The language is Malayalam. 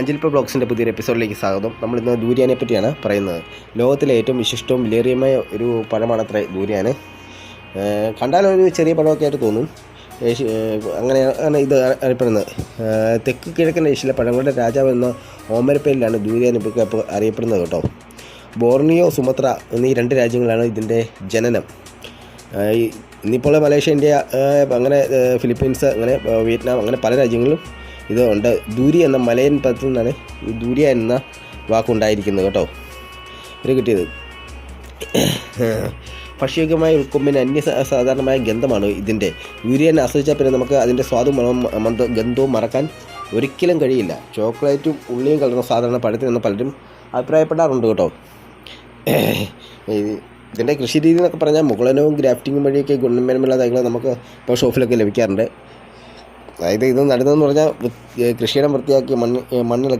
അഞ്ചലിപ്പ ബ്ലോഗ്സിന്റെ പുതിയൊരു എപ്പിസോഡിലേക്ക് സ്വാഗതം. നമ്മൾ ഇന്ന് ദൂര്യാനെ പറ്റിയാണ് പറയുന്നത്. ലോകത്തിലെ ഏറ്റവും വിശിഷ്ടവും വിലേറിയമായ ഒരു പഴമാണ് ദൂര്യാന്. ഏഹ് കണ്ടാലൊരു ചെറിയ പഴമൊക്കെ ആയിട്ട് തോന്നും. അങ്ങനെയാണ് ഇത് അറിയപ്പെടുന്നത്. തെക്ക് കിഴക്കൻ ഏഷ്യയിലെ പഴങ്ങളുടെ രാജാവ് എന്ന ഓമരപ്പേരിലാണ് ദൂര്യാൻ ഇപ്പോൾ അറിയപ്പെടുന്നത് കേട്ടോ. ബോർണിയോ സുമത്ര എന്നീ രണ്ട് രാജ്യങ്ങളാണ് ഇതിന്റെ ജനനം. ഇന്നിപ്പോൾ മലേഷ്യ ഇന്ത്യ അങ്ങനെ ഫിലിപ്പീൻസ് അങ്ങനെ വിയറ്റ്നാം അങ്ങനെ പല രാജ്യങ്ങളിലും ഇത് ഉണ്ട്. ദൂരി എന്ന മലയൻ പദത്തിൽ നിന്നാണ് ഈ ദൂര്യ എന്ന വാക്കുണ്ടായിരിക്കുന്നത് കേട്ടോ. ഇത് കിട്ടിയത്. ഭക്ഷ്യയോഗ്യമായ ഉൾക്കൊമ്പിന് അന്യ സാധാരണമായ ഗന്ധമാണ് ഇതിന്റെ. യൂരിയനെ ആസ്വദിച്ചാൽ പിന്നെ നമുക്ക് അതിന്റെ സ്വാദും മണവും മന്ത ഗന്ധവും മറക്കാൻ ഒരിക്കലും കഴിയില്ല. ചോക്ലേറ്റും ഉള്ളിയും കലർന്ന സാധാരണ പഴത്തിൽ നിന്ന് പലരും അഭിപ്രായപ്പെടാറുണ്ട് കേട്ടോ. ഇത് ഇതിന്റെ കൃഷി രീതി എന്നൊക്കെ പറഞ്ഞാൽ മുകളനവും ഗ്രാഫ്റ്റിങ്ങും വഴിയൊക്കെ ഗുണമേന്മയുള്ള തൈകൾ നമുക്ക് ഇപ്പോൾ ഷോപ്പിലൊക്കെ ലഭിക്കാറുണ്ട്. അതായത് ഇത് നടുന്നതെന്ന് പറഞ്ഞാൽ കൃഷിയിടം വൃത്തിയാക്കി മണ്ണ് മണ്ണിളക്കി